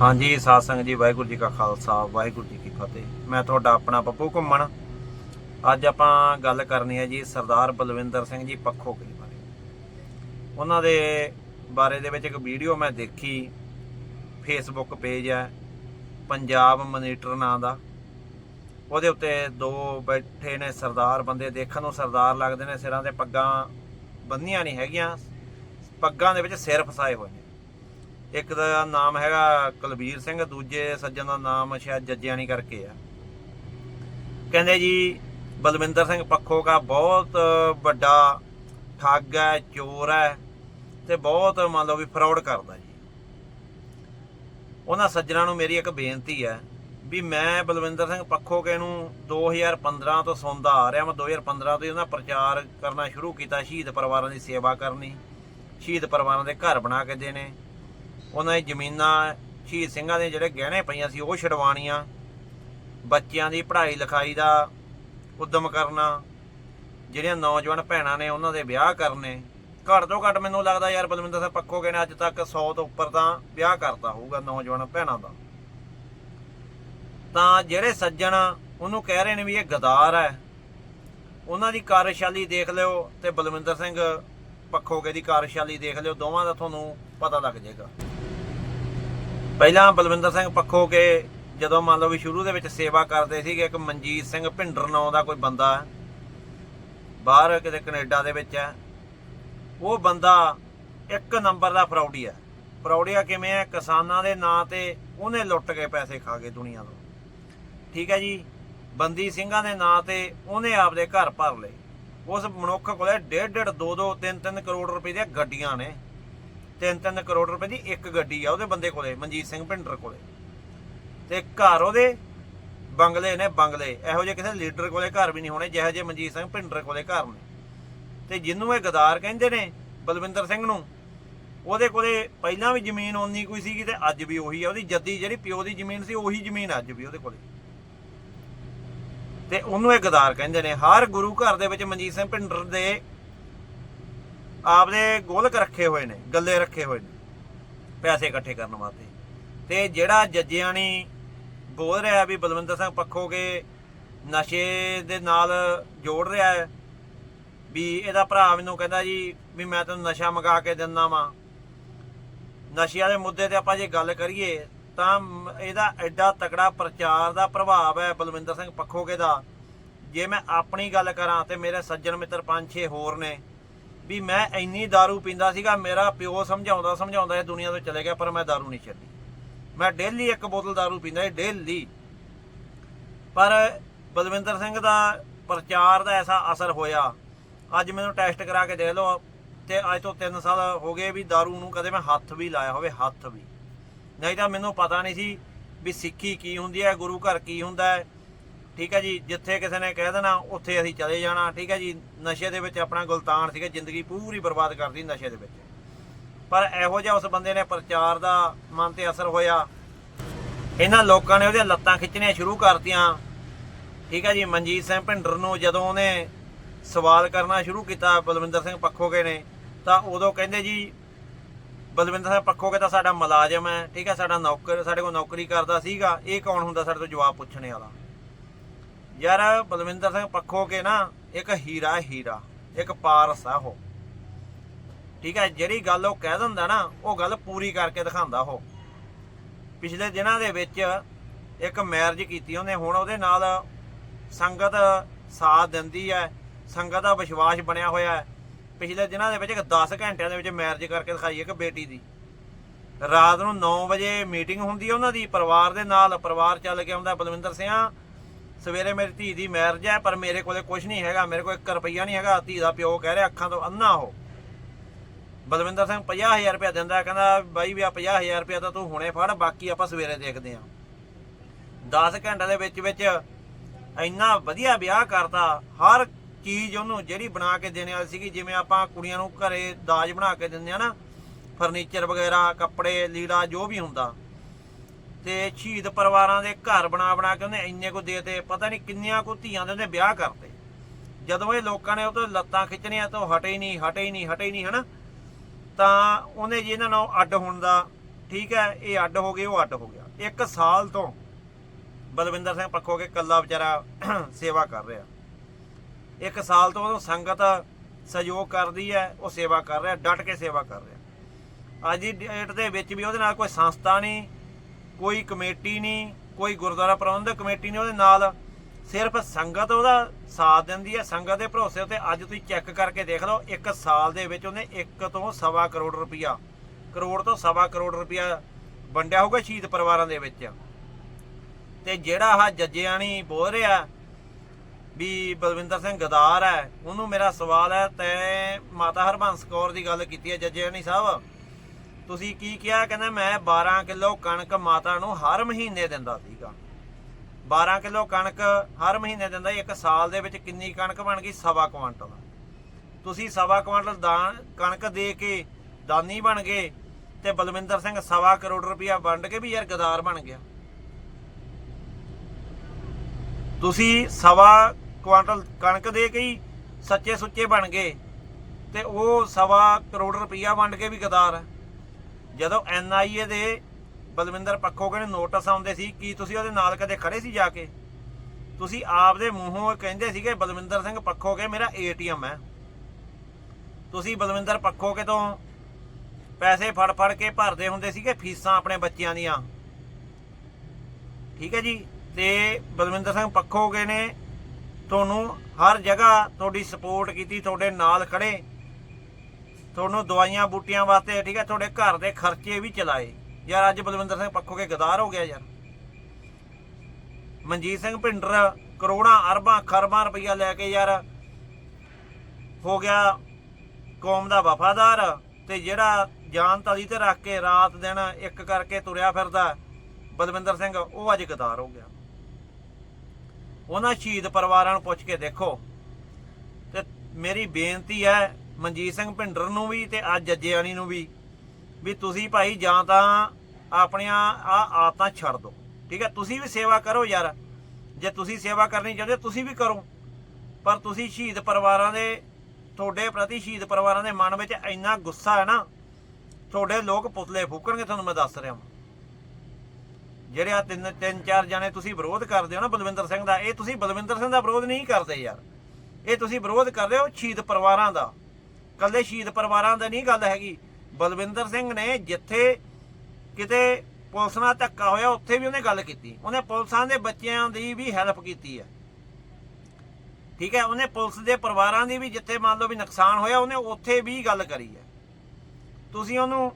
ਹਾਂਜੀ, ਸਾਧ ਸੰਗਤ ਜੀ, ਵਾਹਿਗੁਰੂ ਜੀ ਕਾ ਖਾਲਸਾ, ਵਾਹਿਗੁਰੂ ਜੀ ਕੀ ਫਤਿਹ। ਮੈਂ ਤੁਹਾਡਾ ਆਪਣਾ ਪੱਪੂ ਘੁੰਮਣ। ਅੱਜ ਆਪਾਂ ਗੱਲ ਕਰਨੀ ਹੈ ਜੀ ਸਰਦਾਰ ਬਲਵਿੰਦਰ ਸਿੰਘ ਜੀ ਪੱਖੋ ਕੀ ਬਾਰੇ। ਉਹਨਾਂ ਦੇ ਬਾਰੇ ਦੇ ਵਿੱਚ ਇੱਕ ਵੀਡੀਓ ਮੈਂ ਦੇਖੀ। ਫੇਸਬੁੱਕ ਪੇਜ ਹੈ, ਪੰਜਾਬ ਮਨੀਟਰ ਨਾਂ ਦਾ। ਉਹਦੇ ਉੱਤੇ ਦੋ ਬੈਠੇ ਨੇ ਸਰਦਾਰ ਬੰਦੇ, ਦੇਖਣ ਨੂੰ ਸਰਦਾਰ ਲੱਗਦੇ ਨੇ ਸਿਰਾਂ ਤੇ ਪੱਗਾਂ ਬੰਨੀਆਂ ਨਹੀਂ ਹੈਗੀਆਂ। ਪੱਗਾਂ ਦੇ ਵਿੱਚ ਸਿਰ ਫਸਾਏ ਹੋਏ ਨੇ। ਇੱਕ ਦਾ ਨਾਮ ਹੈਗਾ ਕੁਲਵੀਰ ਸਿੰਘ, ਦੂਜੇ ਸੱਜਣ ਦਾ ਨਾਮ ਸ਼ਾਇਦ ਜੱਜਿਆਣੀ ਕਰਕੇ ਆ। ਕਹਿੰਦੇ ਜੀ, ਬਲਵਿੰਦਰ ਸਿੰਘ ਪੱਖੋ ਦਾ ਬਹੁਤ ਵੱਡਾ ਠੱਗ ਹੈ, ਚੋਰ ਹੈ ਤੇ ਬਹੁਤ ਮੰਨ ਲਓ ਵੀ ਫਰਾਡ ਕਰਦਾ ਜੀ। ਉਹਨਾਂ ਸੱਜਣਾ ਨੂੰ ਮੇਰੀ ਇੱਕ ਬੇਨਤੀ ਹੈ ਵੀ ਮੈਂ ਬਲਵਿੰਦਰ ਸਿੰਘ ਪੱਖੋ ਪੱਖੋਕੇ ਨੂੰ 2015 ਤੋਂ ਸੁਣਦਾ ਆ ਰਿਹਾ। ਮੈਂ 2015 ਤੋਂ ਹੀ ਉਹਨਾਂ ਪ੍ਰਚਾਰ ਕਰਨਾ ਸ਼ੁਰੂ ਕੀਤਾ, ਸ਼ਹੀਦ ਪਰਿਵਾਰਾਂ ਦੀ ਸੇਵਾ ਕਰਨੀ, ਸ਼ਹੀਦ ਪਰਿਵਾਰਾਂ ਦੇ ਘਰ ਬਣਾ ਕੇ ਦੇਣੇ ਉਹਨਾਂ ਦੀ ਜ਼ਮੀਨਾਂ ਸ਼ਹੀਦ ਸਿੰਘਾਂ ਦੇ ਜਿਹੜੇ ਗਹਿਣੇ ਪਈਆਂ ਸੀ, ਉਹ ਛਡਵਾਣੀਆਂ ਬੱਚਿਆਂ ਦੀ ਪੜ੍ਹਾਈ ਲਿਖਾਈ ਦਾ ਉਦਮ ਕਰਨਾ, ਜਿਹੜੀਆਂ ਨੌਜਵਾਨ ਭੈਣਾਂ ਨੇ ਉਹਨਾਂ ਦੇ ਵਿਆਹ ਕਰਨੇ। ਘੱਟ ਤੋਂ ਘੱਟ ਮੈਨੂੰ ਲੱਗਦਾ ਯਾਰ ਬਲਵਿੰਦਰ ਸਿੰਘ ਪੱਖੋਕੇ ਨੇ ਅੱਜ ਤੱਕ 100 ਤੋਂ ਉੱਪਰ ਤਾਂ ਵਿਆਹ ਕਰਤਾ ਹੋਊਗਾ ਨੌਜਵਾਨ ਭੈਣਾਂ ਦਾ। ਤਾਂ ਜਿਹੜੇ ਸੱਜਣ ਉਹਨੂੰ ਕਹਿ ਰਹੇ ਨੇ ਵੀ ਇਹ ਗਦਾਰ ਹੈ। ਉਹਨਾਂ ਦੀ ਕਾਰਜਸ਼ਾਲੀ ਦੇਖ ਲਿਓ ਤੇ ਬਲਵਿੰਦਰ ਸਿੰਘ ਪੱਖੋਕੇ ਦੀ ਕਾਰਜਸ਼ਾਲੀ ਦੇਖ ਲਿਓ, ਦੋਵਾਂ ਦਾ ਤੁਹਾਨੂੰ ਪਤਾ ਲੱਗ ਜਾਏਗਾ। ਪਹਿਲਾਂ ਬਲਵਿੰਦਰ ਸਿੰਘ ਪੱਖੋਕੇ ਜਦੋਂ ਮੰਨ ਲਓ ਵੀ ਸ਼ੁਰੂ ਦੇ ਵਿੱਚ ਸੇਵਾ ਕਰਦੇ ਸੀਗੇ, ਇੱਕ ਮਨਜੀਤ ਸਿੰਘ ਭਿੰਡਰ ਨਾਂ ਦਾ ਕੋਈ ਬੰਦਾ ਹੈ, ਬਾਹਰ ਕਿਤੇ ਕੈਨੇਡਾ ਦੇ ਵਿੱਚ ਹੈ, ਉਹ ਬੰਦਾ ਇੱਕ ਨੰਬਰ ਦਾ ਫਰੌਡੀ ਹੈ। ਫਰੌਡੀਆ ਕਿਵੇਂ ਹੈ? ਕਿਸਾਨਾਂ ਦੇ ਨਾਂ ਤੇ ਉਹਨੇ ਲੁੱਟ ਕੇ ਪੈਸੇ ਖਾ ਗਏ ਦੁਨੀਆ ਤੋਂ। ਠੀਕ ਹੈ ਜੀ? ਬੰਦੀ ਸਿੰਘਾਂ ਦੇ ਨਾਂ ਤੇ ਉਹਨੇ ਆਪਦੇ ਘਰ ਭਰ ਲਏ। ਉਸ ਮਨੁੱਖ ਕੋਲੇ 1.5 2 2 3 3 ਕਰੋੜ ਰੁਪਏ ਦੀਆਂ ਗੱਡੀਆਂ ਨੇ। 3 3 ਕਰੋੜ ਰੁਪਏ ਦੀ ਇੱਕ ਗੱਡੀ ਆ, ਉਹਦੇ ਬੰਦੇ ਕੋਲੇ, ਮਨਜੀਤ ਸਿੰਘ ਭਿੰਡਰ ਕੋਲੇ। ਤੇ ਘਰ ਉਹਦੇ ਬੰਗਲੇ ਨੇ, ਬੰਗਲੇ। ਇਹੋ ਜਿਹੇ ਕਿਸੇ ਲੀਡਰ ਕੋਲੇ ਘਰ ਵੀ ਨਹੀਂ ਹੋਣੇ, ਜਿਹੋ ਜਿਹੇ ਮਨਜੀਤ ਸਿੰਘ ਭਿੰਡਰ ਕੋਲੇ ਘਰ ਨੇ। ਤੇ ਜਿਹਨੂੰ ਇਹ ਗਦਾਰ ਕਹਿੰਦੇ ਨੇ, ਬਲਵਿੰਦਰ ਸਿੰਘ ਨੂੰ, ਉਹਦੇ ਕੋਲੇ ਪਹਿਲਾਂ ਵੀ ਜ਼ਮੀਨ ਓਨੀ ਕੋਈ ਸੀਗੀ ਤੇ ਅੱਜ ਵੀ ਉਹੀ ਆ, ਉਹਦੀ ਜੱਦੀ ਜਿਹੜੀ ਪਿਓ ਦੀ ਜ਼ਮੀਨ ਸੀ, ਉਹੀ ਜ਼ਮੀਨ ਅੱਜ ਵੀ ਉਹਦੇ ਕੋਲੇ। ਤੇ ਉਹਨੂੰ ਇਹ ਗਦਾਰ ਕਹਿੰਦੇ ਨੇ, ਹਰ ਗੁਰੂ ਘਰ ਦੇ ਵਿੱਚ ਮਨਜੀਤ ਸਿੰਘ ਭਿੰਡਰ ਦੇ ਆਪਦੇ ਗੋਲਕ ਰੱਖੇ ਹੋਏ ਨੇ, ਗੱਲੇ ਰੱਖੇ ਹੋਏ ਨੇ, ਪੈਸੇ ਇਕੱਠੇ ਕਰਨ ਵਾਸਤੇ। ਤੇ ਜਿਹੜਾ ਜੱਜਿਆਣੀ ਬੋਲ ਰਿਹਾ ਵੀ ਬਲਵਿੰਦਰ ਸਿੰਘ ਪੱਖੋਗੇ ਨਸ਼ੇ ਦੇ ਨਾਲ ਜੋੜ ਰਿਹਾ ਹੈ, ਵੀ ਇਹਦਾ ਭਰਾ ਮੈਨੂੰ ਕਹਿੰਦਾ ਜੀ ਵੀ ਮੈਂ ਤੈਨੂੰ ਨਸ਼ਾ ਮੰਗਾ ਕੇ ਦਿੰਦਾ ਵਾਂ। ਨਸ਼ਿਆਂ ਵਾਲੇ ਮੁੱਦੇ ਤੇ ਆਪਾਂ ਜੇ ਗੱਲ ਕਰੀਏ, ਤਾਂ ਇਹਦਾ ਐਡਾ ਤਕੜਾ ਪ੍ਰਚਾਰ ਦਾ ਪ੍ਰਭਾਵ ਹੈ ਬਲਵਿੰਦਰ ਸਿੰਘ ਪੱਖੋਗੇ ਦਾ। ਜੇ ਮੈਂ ਆਪਣੀ ਗੱਲ ਕਰਾਂ ਤੇ ਮੇਰੇ ਸੱਜਣ ਮਿੱਤਰ ਪੰਜ ਛੇ ਹੋਰ ਨੇ ਵੀ ਮੈਂ ਇੰਨੀ दारू ਪੀਂਦਾ ਸੀਗਾ ਮੇਰਾ ਪਿਓ ਸਮਝਾਉਂਦਾ ਸਮਝਾਉਂਦਾ ਇਹ ਦੁਨੀਆ ਤੋਂ ਚਲੇ ਗਿਆ ਪਰ ਮੈਂ दारू ਨਹੀਂ ਛੱਡੀ ਮੈਂ ਡੇਲੀ ਇੱਕ ਬੋਤਲ दारू ਪੀਂਦਾ ਸੀ ਡੇਲੀ ਪਰ ਬਲਵਿੰਦਰ ਸਿੰਘ ਦਾ ਪ੍ਰਚਾਰ ਦਾ ਐਸਾ ਅਸਰ ਹੋਇਆ ਅੱਜ ਮੈਨੂੰ ਟੈਸਟ ਕਰਾ ਕੇ ਦੇਖ ਲਓ ਤੇ ਅੱਜ ਤੋਂ 3 ਸਾਲ ਹੋ ਗਏ ਵੀ दारू ਨੂੰ ਕਦੇ ਮੈਂ ਹੱਥ ਵੀ ਲਾਇਆ ਹੋਵੇ ਹੱਥ ਵੀ ਨਹੀਂ ਤਾਂ ਮੈਨੂੰ ਪਤਾ ਨਹੀਂ ਸੀ ਵੀ ਸਿੱਖੀ ਕੀ ਹੁੰਦੀ ਹੈ ਗੁਰੂ ਘਰ ਕੀ ਹੁੰਦਾ ਹੈ ਠੀਕ ਹੈ ਜੀ, ਜਿੱਥੇ ਕਿਸੇ ਨੇ ਕਹਿ ਦੇਣਾ, ਉੱਥੇ ਅਸੀਂ ਚਲੇ ਜਾਣਾ, ਠੀਕ ਹੈ ਜੀ। ਨਸ਼ੇ ਦੇ ਵਿੱਚ ਆਪਣਾ ਗੁਲਤਾਨ ਸੀਗਾ, ਜ਼ਿੰਦਗੀ ਪੂਰੀ ਬਰਬਾਦ ਕਰਦੀ ਨਸ਼ੇ ਦੇ ਵਿੱਚ। ਪਰ ਇਹੋ ਜਿਹਾ ਉਸ ਬੰਦੇ ਨੇ ਪ੍ਰਚਾਰ ਦਾ ਮਨ ਤੇ ਅਸਰ ਹੋਇਆ। ਇਹਨਾਂ ਲੋਕਾਂ ਨੇ ਉਹਦੀਆਂ ਲੱਤਾਂ ਖਿੱਚਣੀਆਂ ਸ਼ੁਰੂ ਕਰਤੀਆਂ। ਠੀਕ ਹੈ ਜੀ, ਮਨਜੀਤ ਸਿੰਘ ਭਿੰਡਰ ਨੂੰ ਜਦੋਂ ਉਹਨੇ ਸਵਾਲ ਕਰਨਾ ਸ਼ੁਰੂ ਕੀਤਾ ਬਲਵਿੰਦਰ ਸਿੰਘ ਪੱਖੋਗੇ ਨੇ, ਤਾਂ ਉਦੋਂ ਕਹਿੰਦੇ ਜੀ, ਬਲਵਿੰਦਰ ਸਿੰਘ ਪੱਖੋਗੇ ਤਾਂ ਸਾਡਾ ਮੁਲਾਜ਼ਮ ਹੈ, ਠੀਕ ਹੈ, ਸਾਡਾ ਨੌਕਰ, ਸਾਡੇ ਕੋਲ ਨੌਕਰੀ ਕਰਦਾ ਸੀਗਾ, ਇਹ ਕੌਣ ਹੁੰਦਾ ਸਾਡੇ ਤੋਂ ਜਵਾਬ ਪੁੱਛਣੇ ਵਾਲਾ? ਯਾਰ ਬਲਵਿੰਦਰ ਸਿੰਘ ਪੱਖੋਗੇ ਨਾ ਇੱਕ ਹੀਰਾ ਹੀਰਾ, ਇੱਕ ਪਾਰਸ ਆ ਉਹ। ਠੀਕ ਹੈ, ਜਿਹੜੀ ਗੱਲ ਉਹ ਕਹਿ ਦਿੰਦਾ ਨਾ, ਉਹ ਗੱਲ ਪੂਰੀ ਕਰਕੇ ਦਿਖਾਉਂਦਾ ਉਹ। ਪਿਛਲੇ ਦਿਨਾਂ ਦੇ ਵਿੱਚ ਇੱਕ ਮੈਰਿਜ ਕੀਤੀ ਉਹਨੇ, ਹੁਣ ਉਹਦੇ ਨਾਲ ਸੰਗਤ ਸਾਥ ਦਿੰਦੀ ਹੈ, ਸੰਗਤ ਦਾ ਵਿਸ਼ਵਾਸ ਬਣਿਆ ਹੋਇਆ ਹੈ। ਪਿਛਲੇ ਦਿਨਾਂ ਦੇ ਵਿੱਚ ਇੱਕ 10 ਘੰਟਿਆਂ ਦੇ ਵਿੱਚ ਮੈਰਿਜ ਕਰਕੇ ਦਿਖਾਈ ਇੱਕ ਬੇਟੀ ਦੀ। ਰਾਤ ਨੂੰ 9 ਵਜੇ ਮੀਟਿੰਗ ਹੁੰਦੀ ਹੈ ਉਹਨਾਂ ਦੀ, ਪਰਿਵਾਰ ਦੇ ਨਾਲ, ਪਰਿਵਾਰ ਚੱਲ ਕੇ ਆਉਂਦਾ ਬਲਵਿੰਦਰ ਸਿੰਘ ਸਵੇਰੇ ਮੇਰੀ ਧੀ ਦੀ ਮੈਰਿਜ ਹੈ, ਪਰ ਮੇਰੇ ਕੋਲੇ ਕੁਝ ਨਹੀਂ ਹੈਗਾ, ਮੇਰੇ ਕੋਲ 1 ਰੁਪਈਆ ਨਹੀਂ ਹੈਗਾ। ਧੀ ਦਾ ਪਿਓ ਕਹਿ ਰਿਹਾ, ਅੱਖਾਂ ਤੋਂ ਅੰਨਾ ਹੋ। ਬਲਵਿੰਦਰ ਸਿੰਘ 50000 ਰੁਪਇਆ ਦਿੰਦਾ, ਕਹਿੰਦਾ, ਬਾਈ, ਵੀ ਆ 50000 ਰੁਪਇਆ ਤਾਂ ਤੂੰ ਹੁਣੇ ਫੜ, ਬਾਕੀ ਆਪਾਂ ਸਵੇਰੇ ਦੇਖਦੇ ਆਂ। 10 ਘੰਟੇ ਦੇ ਵਿੱਚ ਵਿੱਚ ਇੰਨਾ ਵਧੀਆ ਵਿਆਹ ਕਰਤਾ, ਹਰ ਚੀਜ਼ ਉਹਨੂੰ ਜਿਹੜੀ ਬਣਾ ਕੇ ਦੇਣੇ ਵਾਲੀ ਸੀਗੀ, ਜਿਵੇਂ ਆਪਾਂ ਕੁੜੀਆਂ ਨੂੰ ਘਰੇ ਦਾਜ ਬਣਾ ਕੇ ਦਿੰਦੇ ਆ ਨਾ, ਫਰਨੀਚਰ ਵਗੈਰਾ, ਕੱਪੜੇ, ਲੀੜਾ, ਜੋ ਵੀ ਹੁੰਦਾ। ਤੇ ਸ਼ਹੀਦ ਪਰਿਵਾਰਾਂ ਦੇ ਘਰ ਬਣਾ ਬਣਾ ਕੇ ਉਹਨੇ ਇੰਨੇ ਕੋ ਦੇਤੇ ਪਤਾ ਨਹੀਂ ਕਿੰਨੀਆਂ ਕੋ ਧੀਆਂ ਦੇ ਉਹਨੇ ਵਿਆਹ ਕਰਤੇ। ਜਦੋਂ ਇਹ ਲੋਕਾਂ ਨੇ ਉਹ ਤੋਂ ਲੱਤਾਂ ਖਿੱਚਣੀਆਂ ਤਾਂ ਉਹ ਹਟੇ ਨਹੀਂ ਹਟੇ ਹੀ ਨਹੀਂ ਹਟੇ ਹੀ ਨਹੀਂ ਹਨਾ? ਤਾਂ ਉਹਨੇ ਜੀ ਇਹਨਾਂ ਨੂੰ ਅੱਡ ਹੋਣ ਦਾ, ਠੀਕ ਹੈ, ਇਹ ਅੱਡ ਹੋ ਗਏ, ਉਹ ਅੱਡ ਹੋ ਗਿਆ। ਇੱਕ ਸਾਲ ਤੋਂ ਬਲਵਿੰਦਰ ਸਿੰਘ ਪੱਖੋ ਕੇ ਕੱਲਾ ਵਿਚਾਰਾ ਸੇਵਾ ਕਰ ਰਿਹਾ। ਇੱਕ ਸਾਲ ਤੋਂ ਉਹਨੂੰ ਸੰਗਤ ਸਹਿਯੋਗ ਕਰਦੀ ਹੈ, ਉਹ ਸੇਵਾ ਕਰ ਰਿਹਾ, ਡਟ ਕੇ ਸੇਵਾ ਕਰ ਰਿਹਾ। ਅੱਜ ਦੀ ਡੇਟ ਦੇ ਵਿੱਚ ਵੀ ਉਹਦੇ ਨਾਲ ਕੋਈ ਸੰਸਥਾ ਨਹੀਂ ਕੋਈ ਕਮੇਟੀ ਨਹੀਂ, ਕੋਈ ਗੁਰਦੁਆਰਾ ਪ੍ਰਬੰਧਕ ਕਮੇਟੀ ਨਹੀਂ ਉਹਦੇ ਨਾਲ। ਸਿਰਫ ਸੰਗਤ ਉਹਦਾ ਸਾਥ ਦਿੰਦੀ ਹੈ, ਸੰਗਤ ਦੇ ਭਰੋਸੇ ਉੱਤੇ ਅੱਜ ਤੁਸੀਂ ਚੈੱਕ ਕਰਕੇ ਦੇਖ ਲਓ, ਇੱਕ ਸਾਲ ਦੇ ਵਿੱਚ ਉਹਨੇ 1 ਤੋਂ ਸਵਾ ਕਰੋੜ ਰੁਪਇਆ, ਕਰੋੜ ਤੋਂ ਸਵਾ ਕਰੋੜ ਰੁਪਇਆ ਵੰਡਿਆ ਹੋਊਗਾ ਸ਼ਹੀਦ ਪਰਿਵਾਰਾਂ ਦੇ ਵਿੱਚ। ਤੇ ਜਿਹੜਾ ਆ ਜੱਜਿਆਣੀ ਬੋਲ ਰਿਹਾ ਵੀ ਬਲਵਿੰਦਰ ਸਿੰਘ ਗਦਾਰ ਹੈ, ਉਹਨੂੰ ਮੇਰਾ ਸਵਾਲ ਹੈ, ਤੈ ਮਾਤਾ ਹਰਬੰਸ ਕੌਰ ਦੀ ਗੱਲ ਕੀਤੀ ਹੈ ਜੱਜਿਆਣੀ ਸਾਹਿਬ? ਤੁਸੀਂ ਕੀ ਕਿਹਾ? ਕਹਿੰਦਾ ਮੈਂ 12 ਕਿਲੋ ਕਣਕ ਮਾਤਾ ਨੂੰ ਹਰ ਮਹੀਨੇ ਦਿੰਦਾ ਸੀਗਾ। 12 ਕਿਲੋ ਕਣਕ ਹਰ ਮਹੀਨੇ ਦਿੰਦਾ, ਇੱਕ ਸਾਲ ਦੇ ਵਿੱਚ ਕਿੰਨੀ ਕਣਕ ਬਣ ਗਈ? ਸਵਾ ਕੁਆਂਟਲ। ਤੁਸੀਂ ਸਵਾ ਕੁਆਂਟਲ ਦਾਨ, ਕਣਕ ਦੇ ਕੇ ਦਾਨੀ ਬਣ ਗਏ ਤੇ ਬਲਵਿੰਦਰ ਸਿੰਘ ਸਵਾ ਕਰੋੜ ਰੁਪਇਆ ਵੰਡ ਕੇ ਵੀ ਯਾਰ ਗਦਾਰ ਬਣ ਗਿਆ। ਤੁਸੀਂ ਸਵਾ ਕੁਆਂਟਲ ਕਣਕ ਦੇ ਕੇ ਹੀ ਸੱਚੇ ਸੁੱਚੇ ਬਣ ਗਏ ਤੇ ਉਹ ਸਵਾ ਕਰੋੜ ਰੁਪਇਆ ਵੰਡ ਕੇ ਵੀ ਗਦਾਰ ਹੈ। ਜਦੋਂ ਐਨਆਈਏ ਦੇ ਬਲਵਿੰਦਰ ਪੱਖੋਗੇ ਨੂੰ ਨੋਟਿਸ ਆਉਂਦੇ ਸੀ, ਕੀ ਤੁਸੀਂ ਉਹਦੇ ਨਾਲ ਕਦੇ ਖੜੇ ਸੀ ਜਾ ਕੇ? ਤੁਸੀਂ ਆਪਦੇ ਮੂੰਹੋਂ ਕਹਿੰਦੇ ਸੀਗੇ, ਬਲਵਿੰਦਰ ਸਿੰਘ ਪੱਖੋਗੇ ਮੇਰਾ ਏਟੀਐਮ ਹੈ। ਤੁਸੀਂ ਬਲਵਿੰਦਰ ਪੱਖੋਗੇ ਤੋਂ ਪੈਸੇ ਫੜ ਫੜ ਕੇ ਭਰਦੇ ਹੁੰਦੇ ਸੀਗੇ, ਫੀਸਾਂ ਆਪਣੇ ਬੱਚਿਆਂ ਦੀਆਂ। ਠੀਕ ਹੈ ਜੀ? ਤੇ ਬਲਵਿੰਦਰ ਸਿੰਘ ਪੱਖੋਗੇ ਨੇ ਤੁਹਾਨੂੰ ਹਰ ਜਗ੍ਹਾ ਤੁਹਾਡੀ ਸਪੋਰਟ ਕੀਤੀ, ਤੁਹਾਡੇ ਨਾਲ ਖੜੇ। ਤੁਹਾਨੂੰ ਦਵਾਈਆਂ ਬੂਟੀਆਂ ਵਾਸਤੇ, ਠੀਕ ਹੈ, ਤੁਹਾਡੇ ਘਰ ਦੇ ਖਰਚੇ ਵੀ ਚਲਾਏ। ਯਾਰ ਅੱਜ ਬਲਵਿੰਦਰ ਸਿੰਘ ਪੱਖੋਗੇ ਗਦਾਰ ਹੋ ਗਿਆ ਯਾਰ। ਮਨਜੀਤ ਸਿੰਘ ਭਿੰਡਰ ਕਰੋੜਾਂ, ਅਰਬਾਂ, ਖਰਬਾਂ ਰੁਪਈਆ ਲੈ ਕੇ ਯਾਰ ਹੋ ਗਿਆ ਕੌਮ ਦਾ ਵਫਾਦਾਰ ਤੇ ਜਿਹੜਾ ਜਾਨ ਤਲੀ ਤੇ ਰੱਖ ਕੇ ਰਾਤ ਦਿਨ ਇੱਕ ਕਰਕੇ ਤੁਰਿਆ ਫਿਰਦਾ ਬਲਵਿੰਦਰ ਸਿੰਘ, ਉਹ ਅੱਜ ਗਦਾਰ ਹੋ ਗਿਆ। ਉਹਨਾਂ ਸ਼ਹੀਦ ਪਰਿਵਾਰਾਂ ਨੂੰ ਪੁੱਛ ਕੇ ਦੇਖੋ ਤੇ ਮੇਰੀ ਬੇਨਤੀ ਹੈ ਮਨਜੀਤ ਸਿੰਘ ਭਿੰਡਰ ਨੂੰ ਵੀ ਤੇ ਅੱਜ ਜੱਜੇਆਣੀ ਨੂੰ ਵੀ। ਵੀ ਤੁਸੀਂ ਭਾਈ ਜਾਂ ਤਾਂ ਆਪਣੀਆਂ ਆ ਆਦਤਾਂ ਛੱਡ ਦਿਓ ਠੀਕ ਹੈ ਤੁਸੀਂ ਵੀ ਸੇਵਾ ਕਰੋ ਯਾਰ। ਜੇ ਤੁਸੀਂ ਸੇਵਾ ਕਰਨੀ ਚਾਹੁੰਦੇ ਤੁਸੀਂ ਵੀ ਕਰੋ। ਪਰ ਤੁਸੀਂ ਸ਼ਹੀਦ ਪਰਿਵਾਰਾਂ ਦੇ, ਤੁਹਾਡੇ ਪ੍ਰਤੀ ਸ਼ਹੀਦ ਪਰਿਵਾਰਾਂ ਦੇ ਮਨ ਵਿੱਚ ਇੰਨਾ ਗੁੱਸਾ ਹੈ ਨਾ, ਤੁਹਾਡੇ ਲੋਕ ਪੁਤਲੇ ਫੂਕਣਗੇ, ਤੁਹਾਨੂੰ ਮੈਂ ਦੱਸ ਰਿਹਾ ਹਾਂ ਜਿਹੜੇ ਆ ਤਿੰਨ ਤਿੰਨ, ਚਾਰ ਜਣੇ ਤੁਸੀਂ ਵਿਰੋਧ ਕਰਦੇ ਹੋ ਨਾ ਬਲਵਿੰਦਰ ਸਿੰਘ ਦਾ, ਇਹ ਤੁਸੀਂ ਬਲਵਿੰਦਰ ਸਿੰਘ ਦਾ ਵਿਰੋਧ ਨਹੀਂ ਕਰਦੇ ਯਾਰ। ਇਹ ਤੁਸੀਂ ਵਿਰੋਧ ਕਰ ਰਹੇ ਹੋ ਸ਼ਹੀਦ ਪਰਿਵਾਰਾਂ ਦਾ। ਕੱਲੇ ਸ਼ਹੀਦ ਪਰਿਵਾਰਾਂ ਦਾ ਨਹੀਂ ਗੱਲ ਹੈਗੀ। ਬਲਵਿੰਦਰ ਸਿੰਘ ਨੇ ਜਿੱਥੇ ਕਿਤੇ ਪੁਲਿਸ ਨਾਲ ਧੱਕਾ ਹੋਇਆ, ਉੱਥੇ ਵੀ ਉਹਨੇ ਗੱਲ ਕੀਤੀ। ਉਹਨੇ ਪੁਲਿਸਾਂ ਦੇ ਬੱਚਿਆਂ ਦੀ ਵੀ ਹੈਲਪ ਕੀਤੀ ਹੈ। ਠੀਕ ਹੈ, ਉਹਨੇ ਪੁਲਿਸ ਦੇ ਪਰਿਵਾਰਾਂ ਦੀ ਵੀ ਜਿੱਥੇ ਮੰਨ ਲਓ ਵੀ ਨੁਕਸਾਨ ਹੋਇਆ, ਉਹਨੇ ਉੱਥੇ ਵੀ ਗੱਲ ਕਰੀ ਹੈ। ਤੁਸੀਂ ਉਹਨੂੰ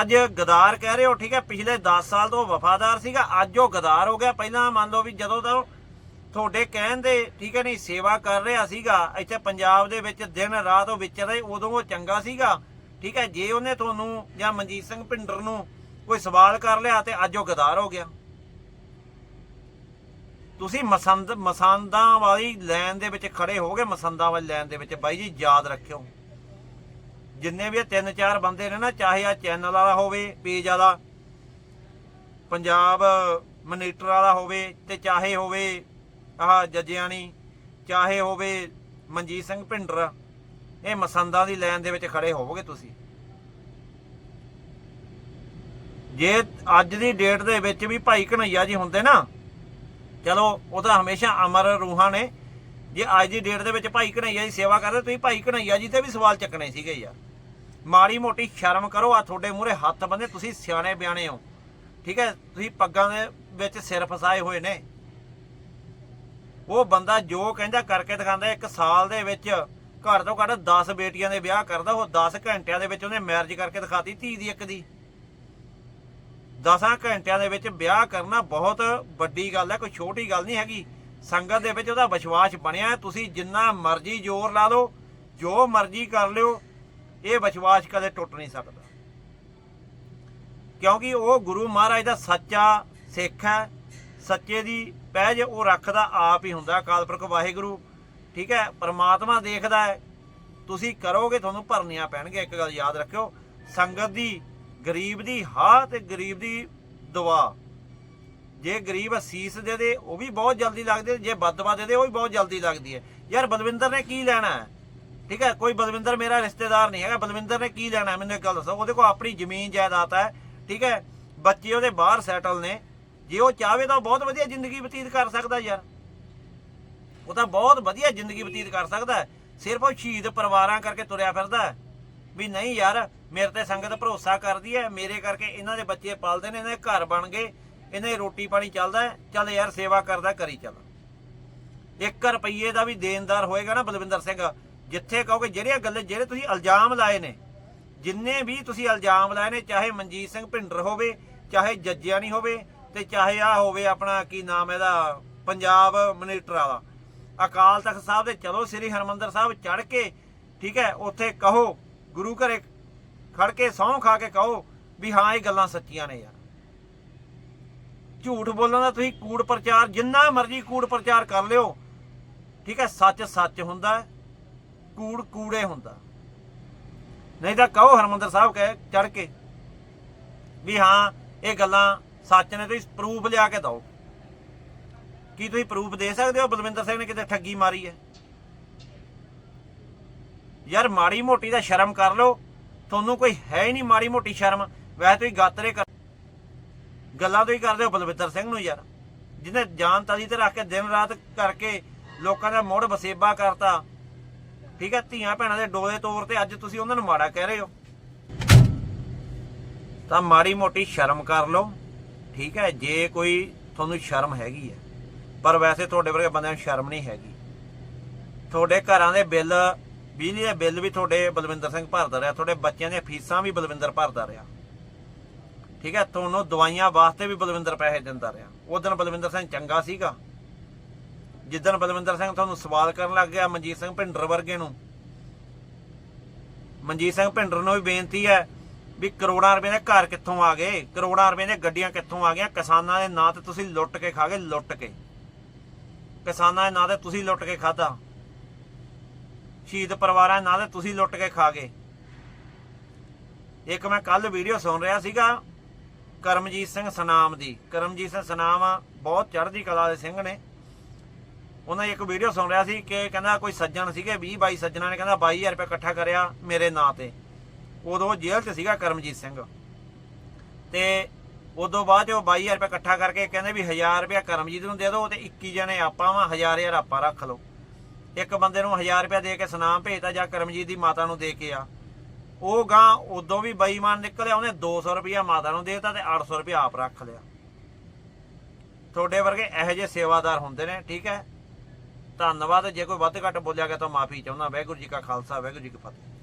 ਅੱਜ ਗਦਾਰ ਕਹਿ ਰਹੇ ਹੋ, ਠੀਕ ਹੈ, ਪਿਛਲੇ 10 ਸਾਲ ਤੋਂ ਵਫਾਦਾਰ ਸੀਗਾ, ਅੱਜ ਉਹ ਗਦਾਰ ਹੋ ਗਿਆ। ਪਹਿਲਾਂ ਮੰਨ ਲਓ ਵੀ ਜਦੋਂ ਤੋਂ ਤੁਹਾਡੇ ਕਹਿਣ ਦੇ ਠੀਕ ਹੈ ਨਹੀਂ ਸੇਵਾ ਕਰ ਰਿਹਾ ਸੀਗਾ ਇੱਥੇ ਪੰਜਾਬ ਦੇ ਵਿੱਚ ਦਿਨ ਰਾਤ ਉਹ ਵਿਚਰਦਾ ਸੀ, ਉਦੋਂ ਉਹ ਚੰਗਾ ਸੀਗਾ। ਠੀਕ ਹੈ ਜੇ ਉਹਨੇ ਤੁਹਾਨੂੰ ਜਾਂ ਮਨਜੀਤ ਸਿੰਘ ਭਿੰਡਰ ਨੂੰ ਕੋਈ ਸਵਾਲ ਕਰ ਲਿਆ ਤੇ ਅੱਜ ਉਹ ਗਦਾਰ ਹੋ ਗਿਆ। ਤੁਸੀਂ ਮਸੰਦ ਮਸੰਦਾਂ ਵਾਲੀ ਲਾਈਨ ਦੇ ਵਿੱਚ ਖੜੇ ਹੋਗੇ ਮਸੰਦਾਂ ਵਾਲੀ ਲਾਈਨ ਦੇ ਵਿੱਚ ਬਾਈ ਜੀ ਯਾਦ ਰੱਖਿਓ। ਜਿੰਨੇ ਵੀ ਤਿੰਨ ਚਾਰ ਬੰਦੇ ਨੇ ਨਾ ਚਾਹੇ ਆ ਚੈਨਲ ਵਾਲਾ ਹੋਵੇ ਪੇਜ ਵਾਲਾ ਪੰਜਾਬ ਮਨੀਟਰ ਵਾਲਾ ਹੋਵੇ ਤੇ ਚਾਹੇ ਹੋਵੇ ਆਹ ਜੱਜਿਆਣੀ, ਚਾਹੇ ਹੋਵੇ ਮਨਜੀਤ ਸਿੰਘ ਭਿੰਡਰ, ਇਹ ਮਸੰਦਾਂ ਦੀ ਲਾਈਨ ਦੇ ਵਿੱਚ ਖੜੇ ਹੋਵੋਗੇ ਤੁਸੀਂ। ਜੇ ਅੱਜ ਦੀ ਡੇਟ ਦੇ ਵਿੱਚ ਵੀ ਭਾਈ ਕਨਈਆ ਜੀ ਹੁੰਦੇ ਨਾ, ਚਲੋ, ਉਹ ਤਾਂ ਹਮੇਸ਼ਾ ਅਮਰ ਰੂਹਾਂ ਨੇ। ਜੇ ਅੱਜ ਦੀ ਡੇਟ ਦੇ ਵਿੱਚ ਭਾਈ ਕਨਈਆ ਦੀ ਸੇਵਾ ਕਰਦੇ, ਤੁਸੀਂ ਭਾਈ ਕਨਈਆ ਜੀ ਤੇ ਵੀ ਸਵਾਲ ਚੱਕਣੇ ਸੀਗੇ ਯਾਰ। ਮਾੜੀ ਮੋਟੀ ਸ਼ਰਮ ਕਰੋ ਆ ਤੁਹਾਡੇ ਮੂਹਰੇ ਹੱਥ ਬੰਦੇ ਤੁਸੀਂ ਸਿਆਣੇ ਬਿਆਣੇ ਹੋ। ਠੀਕ ਹੈ, ਤੁਸੀਂ ਪੱਗਾਂ ਦੇ ਵਿੱਚ ਸਿਰ ਫਸਾਏ ਹੋਏ ਨੇ। ਉਹ ਬੰਦਾ ਜੋ ਕਹਿੰਦਾ ਕਰਕੇ ਦਿਖਾਉਂਦਾ, ਇੱਕ ਸਾਲ ਦੇ ਵਿੱਚ ਘਰ ਤੋਂ ਘੱਟ 10 ਬੇਟੀਆਂ ਦੇ ਵਿਆਹ ਕਰਦਾ, ਉਹ 10 ਘੰਟਿਆਂ ਦੇ ਵਿੱਚ ਉਹਨੇ ਮੈਰਿਜ ਕਰਕੇ ਦਿਖਾਤੀ ਧੀ ਦੀ ਇੱਕ ਦੀ। 10 ਘੰਟਿਆਂ ਦੇ ਵਿੱਚ ਵਿਆਹ ਕਰਨਾ ਬਹੁਤ ਵੱਡੀ ਗੱਲ ਹੈ, ਕੋਈ ਛੋਟੀ ਗੱਲ ਨਹੀਂ ਹੈਗੀ। ਸੰਗਤ ਦੇ ਵਿੱਚ ਉਹਦਾ ਵਿਸ਼ਵਾਸ ਬਣਿਆ, ਤੁਸੀਂ ਜਿੰਨਾ ਮਰਜ਼ੀ ਜ਼ੋਰ ਲਾ ਲਓ, ਜੋ ਮਰਜ਼ੀ ਕਰ ਲਿਓ, ਇਹ ਵਿਸ਼ਵਾਸ ਕਦੇ ਟੁੱਟ ਨਹੀਂ ਸਕਦਾ। ਕਿਉਂਕਿ ਉਹ ਗੁਰੂ ਮਹਾਰਾਜ ਦਾ ਸੱਚਾ ਸਿੱਖ ਹੈ, ਸੱਚੇ ਦੀ ਪੈ ਜੇ, ਉਹ ਰੱਖਦਾ ਆਪ ਹੀ ਹੁੰਦਾ, ਅਕਾਲ ਪੁਰਖ ਵਾਹਿਗੁਰੂ। ਠੀਕ ਹੈ, ਪਰਮਾਤਮਾ ਦੇਖਦਾ ਹੈ। ਤੁਸੀਂ ਕਰੋਗੇ, ਤੁਹਾਨੂੰ ਭਰਨੀਆਂ ਪੈਣਗੇ ਇੱਕ ਗੱਲ ਯਾਦ ਰੱਖਿਓ। ਸੰਗਤ ਦੀ, ਗਰੀਬ ਦੀ ਹਾਂ ਤੇ ਗਰੀਬ ਦੀ ਦੁਆ। ਜੇ ਗਰੀਬ ਅਸੀਸ ਦੇ ਦੇ, ਉਹ ਵੀ ਬਹੁਤ ਜਲਦੀ ਲੱਗਦੀ ਜੇ ਬਦਦੁਆ ਦੇ ਦੇ, ਉਹ ਵੀ ਬਹੁਤ ਜਲਦੀ ਲੱਗਦੀ ਹੈ। ਯਾਰ, ਬਲਵਿੰਦਰ ਨੇ ਕੀ ਲੈਣਾ ਹੈ? ਠੀਕ ਹੈ, ਕੋਈ ਬਲਵਿੰਦਰ ਮੇਰਾ ਰਿਸ਼ਤੇਦਾਰ ਨਹੀਂ ਹੈਗਾ। ਬਲਵਿੰਦਰ ਨੇ ਕੀ ਲੈਣਾ ਮੈਨੂੰ ਇੱਕ ਗੱਲ ਦੱਸੋ, ਉਹਦੇ ਕੋਲ ਆਪਣੀ ਜ਼ਮੀਨ ਜਾਇਦਾਦ ਹੈ। ਠੀਕ ਹੈ, ਬੱਚੇ ਉਹਦੇ ਬਾਹਰ ਸੈਟਲ ਨੇ। ਜੇ ਉਹ ਚਾਹਵੇ ਤਾਂ ਉਹ ਬਹੁਤ ਵਧੀਆ ਜ਼ਿੰਦਗੀ ਬਤੀਤ ਕਰ ਸਕਦਾ ਯਾਰ। ਉਹ ਤਾਂ ਬਹੁਤ ਵਧੀਆ ਜ਼ਿੰਦਗੀ ਬਤੀਤ ਕਰ ਸਕਦਾ ਸਿਰਫ ਉਹ ਸ਼ਹੀਦ ਪਰਿਵਾਰਾਂ ਕਰਕੇ ਤੁਰਿਆ ਫਿਰਦਾ ਵੀ ਨਹੀਂ ਯਾਰ, ਮੇਰੇ ਤੇ ਸੰਗਤ ਭਰੋਸਾ ਕਰਦੀ ਹੈ, ਮੇਰੇ ਕਰਕੇ ਇਹਨਾਂ ਦੇ ਬੱਚੇ ਪਲਦੇ ਨੇ, ਇਹਨਾਂ ਦੇ ਘਰ ਬਣ ਗਏ, ਇਹਨਾਂ ਦੀ ਰੋਟੀ ਪਾਣੀ ਚੱਲਦਾ ਚੱਲ ਯਾਰ ਸੇਵਾ ਕਰਦਾ, ਕਰੀ ਚੱਲ। 1 ਰੁਪਈਏ ਦਾ ਵੀ ਦੇਣਦਾਰ ਹੋਏਗਾ ਨਾ ਬਲਵਿੰਦਰ ਸਿੰਘ, ਜਿੱਥੇ ਕਹੋਗੇ ਜਿਹੜੀਆਂ ਗੱਲਾਂ, ਜਿਹੜੇ ਤੁਸੀਂ ਇਲਜ਼ਾਮ ਲਾਏ ਨੇ, ਜਿੰਨੇ ਵੀ ਤੁਸੀਂ ਇਲਜ਼ਾਮ ਲਾਏ ਨੇ, ਚਾਹੇ ਮਨਜੀਤ ਸਿੰਘ ਭਿੰਡਰ ਹੋਵੇ, ਚਾਹੇ ਜੱਜਿਆ ਜੱਜਿਆਣੀ ਹੋਵੇ ਤੇ ਚਾਹੇ ਆ ਹੋਵੇ ਆਪਣਾ ਕੀ ਨਾਮ ਇਹਦਾ, ਪੰਜਾਬ ਮਨੀਟਰ ਵਾਲਾ ਅਕਾਲ ਤਖਤ ਸਾਹਿਬ ਦੇ ਚਲੋ ਸ੍ਰੀ ਹਰਮੰਦਰ ਸਾਹਿਬ ਚੜ ਕੇ, ਠੀਕ ਹੈ, ਉੱਥੇ ਕਹੋ, ਗੁਰੂ ਘਰੇ ਖੜ ਕੇ ਸਹੁੰ ਖਾ ਕੇ ਕਹੋ ਵੀ ਹਾਂ, ਇਹ ਗੱਲਾਂ ਸੱਚੀਆਂ ਨੇ ਯਾਰ। ਝੂਠ ਬੋਲਣ ਦਾ ਤੁਸੀਂ ਕੂੜ ਪ੍ਰਚਾਰ, ਜਿੰਨਾ ਮਰਜ਼ੀ ਕੂੜ ਪ੍ਰਚਾਰ ਕਰ ਲਿਓ, ਠੀਕ ਹੈ, ਸੱਚ ਸੱਚ ਹੁੰਦਾ, ਕੂੜ ਕੂੜੇ ਹੁੰਦਾ। ਨਹੀਂ ਤਾਂ ਕਹੋ ਹਰਮੰਦਰ ਸਾਹਿਬ ਕਹੇ ਚੜ ਕੇ ਵੀ ਹਾਂ, ਇਹ ਗੱਲਾਂ ਸੱਚ ਨੇ ਤੁਸੀਂ ਪ੍ਰੂਫ ਲਿਆ ਕੇ ਦਿਓ। ਕੀ ਤੁਸੀਂ ਪ੍ਰੂਫ ਦੇ ਸਕਦੇ ਹੋ? ਬਲਵਿੰਦਰ ਸਿੰਘ ਨੇ ਕਿਤੇ ਠੱਗੀ ਮਾਰੀ ਹੈ। ਯਾਰ ਮਾੜੀ ਮੋਟੀ ਦਾ ਸ਼ਰਮ ਕਰ ਲਓ। ਤੁਹਾਨੂੰ ਕੋਈ ਹੈ ਹੀ ਨਹੀਂ ਮਾੜੀ ਮੋਟੀ ਸ਼ਰਮ। ਵੈਸੇ ਤੁਸੀਂ ਗਾਤਰੇ ਕਰ ਗੱਲਾਂ ਤੁਸੀਂ ਕਰਦੇ ਹੋ ਬਲਵਿੰਦਰ ਸਿੰਘ ਨੂੰ ਯਾਰ। ਜਿਹਨੇ ਜਾਨ ਤਾਜ਼ੀ ਤੇ ਰੱਖ ਕੇ ਦਿਨ ਰਾਤ ਕਰਕੇ ਲੋਕਾਂ ਦਾ ਮੋੜ ਵਸੇਬਾ ਕਰਤਾ। ਠੀਕ ਹੈ, ਧੀਆਂ ਭੈਣਾਂ ਦੇ ਡੋਲੇ ਤੌਰ ਤੇ ਅੱਜ ਤੁਸੀਂ ਉਹਨਾਂ ਨੂੰ ਮਾੜਾ ਕਹਿ ਰਹੇ ਹੋ। ਤਾਂ ਮਾੜੀ ਮੋਟੀ ਸ਼ਰਮ ਕਰ ਲਓ। ਠੀਕ ਹੈ, ਜੇ ਕੋਈ ਤੁਹਾਨੂੰ ਸ਼ਰਮ ਹੈਗੀ ਹੈ, ਪਰ ਵੈਸੇ ਤੁਹਾਡੇ ਵਰਗੇ ਬੰਦਿਆਂ ਨੂੰ ਸ਼ਰਮ ਨਹੀਂ ਹੈਗੀ। ਤੁਹਾਡੇ ਘਰਾਂ ਦੇ ਬਿੱਲ, ਬਿਜਲੀ ਦੇ ਬਿੱਲ ਵੀ ਤੁਹਾਡੇ ਬਲਵਿੰਦਰ ਸਿੰਘ ਭਰਦਾ ਰਿਹਾ, ਤੁਹਾਡੇ ਬੱਚਿਆਂ ਦੀਆਂ ਫੀਸਾਂ ਵੀ ਬਲਵਿੰਦਰ ਭਰਦਾ ਰਿਹਾ। ਠੀਕ ਹੈ, ਤੁਹਾਨੂੰ ਦਵਾਈਆਂ ਵਾਸਤੇ ਵੀ ਬਲਵਿੰਦਰ ਪੈਸੇ ਦਿੰਦਾ ਰਿਹਾ। ਉਹ ਦਿਨ ਬਲਵਿੰਦਰ ਸਿੰਘ ਚੰਗਾ ਸੀਗਾ। ਜਿੱਦਣ ਬਲਵਿੰਦਰ ਸਿੰਘ ਤੁਹਾਨੂੰ ਸਵਾਲ ਕਰਨ ਲੱਗ ਗਿਆ, ਮਨਜੀਤ ਸਿੰਘ ਭਿੰਡਰ ਵਰਗੇ ਨੂੰ। ਮਨਜੀਤ ਸਿੰਘ ਭਿੰਡਰ ਨੂੰ ਵੀ ਬੇਨਤੀ ਹੈ ਵੀ ਕਰੋੜਾਂ ਰੁਪਏ ਦੇ ਘਰ ਕਿੱਥੋਂ ਆ ਗਏ? ਕਰੋੜਾਂ ਰੁਪਏ ਦੀਆਂ ਗੱਡੀਆਂ ਕਿੱਥੋਂ ਆ ਗਈਆਂ? ਕਿਸਾਨਾਂ ਦੇ ਨਾਂ ਤੇ ਤੁਸੀਂ ਲੁੱਟ ਕੇ ਖਾ ਗਏ, ਲੁੱਟ ਕੇ। ਕਿਸਾਨਾਂ ਦੇ ਨਾਂ ਤੇ ਤੁਸੀਂ ਲੁੱਟ ਕੇ ਖਾਦਾ ਸ਼ਹੀਦ ਪਰਿਵਾਰਾਂ ਦੇ ਨਾਂ ਤੇ ਤੁਸੀਂ ਲੁੱਟ ਕੇ ਖਾ ਗਏ। ਇੱਕ ਮੈਂ ਕੱਲ ਵੀਡੀਓ ਸੁਣ ਰਿਹਾ ਸੀਗਾ, ਕਰਮਜੀਤ ਸਿੰਘ ਸਨਾਮ ਦੀ। ਕਰਮਜੀਤ ਸਿੰਘ ਸਨਾਮ ਬਹੁਤ ਚੜ੍ਹਦੀ ਕਲਾ ਦੇ ਸਿੰਘ ਨੇ। ਉਹਨਾਂ ਦੀ ਇੱਕ ਵੀਡੀਓ ਸੁਣ ਰਿਹਾ ਸੀ ਕਿ ਕਹਿੰਦਾ ਕੋਈ ਸੱਜਣ ਸੀਗੇ 20 22 ਸੱਜਣਾ ਨੇ ਕਹਿੰਦਾ 22000 ਰੁਪਏ ਇਕੱਠਾ ਕਰਿਆ ਮੇਰੇ ਨਾਂ ਤੇ। ਉਦੋਂ ਜੇਲ੍ਹ 'ਚ ਸੀਗਾ ਕਰਮਜੀਤ ਸਿੰਘ। ਤੇ ਉਦੋਂ ਬਾਅਦ 'ਚ ਉਹ 22000 ਰੁਪਏ ਇਕੱਠਾ ਕਰਕੇ ਕਹਿੰਦੇ ਵੀ 1000 ਰੁਪਏ ਕਰਮਜੀਤ ਨੂੰ ਦੇ ਦਿਓ ਤੇ 21 ਜਣੇ ਆਪਾਂ ਵਾ 1000 ਹਜ਼ਾਰ ਆਪਾਂ ਰੱਖ ਲਓ। ਇੱਕ ਬੰਦੇ ਨੂੰ 1000 ਰੁਪਏ ਦੇ ਕੇ ਸਨਾਮ ਭੇਜਤਾ ਜਾਂ ਕਰਮਜੀਤ ਦੀ ਮਾਤਾ ਨੂੰ ਦੇ ਕੇ ਆ। ਉਹ ਗਾਂ ਉਦੋਂ ਵੀ ਬੇਈਮਾਨ ਨਿਕਲਿਆ, ਉਹਨੇ 200 ਰੁਪਇਆ ਮਾਤਾ ਨੂੰ ਦੇਤਾ ਤੇ 800 ਰੁਪਇਆ ਆਪ ਰੱਖ ਲਿਆ। ਤੁਹਾਡੇ ਵਰਗੇ ਇਹੋ ਜਿਹੇ ਸੇਵਾਦਾਰ ਹੁੰਦੇ ਨੇ, ਠੀਕ ਹੈ? ਧੰਨਵਾਦ, ਜੇ ਕੋਈ ਵੱਧ ਘੱਟ ਬੋਲਿਆ ਗਿਆ ਤਾਂ ਮਾਫੀ ਚਾਹੁੰਦਾ। ਵਾਹਿਗੁਰੂ ਜੀ ਕਾ ਖਾਲਸਾ, ਵਾਹਿਗੁਰੂ ਜੀ ਕੀ ਫਤਿਹ।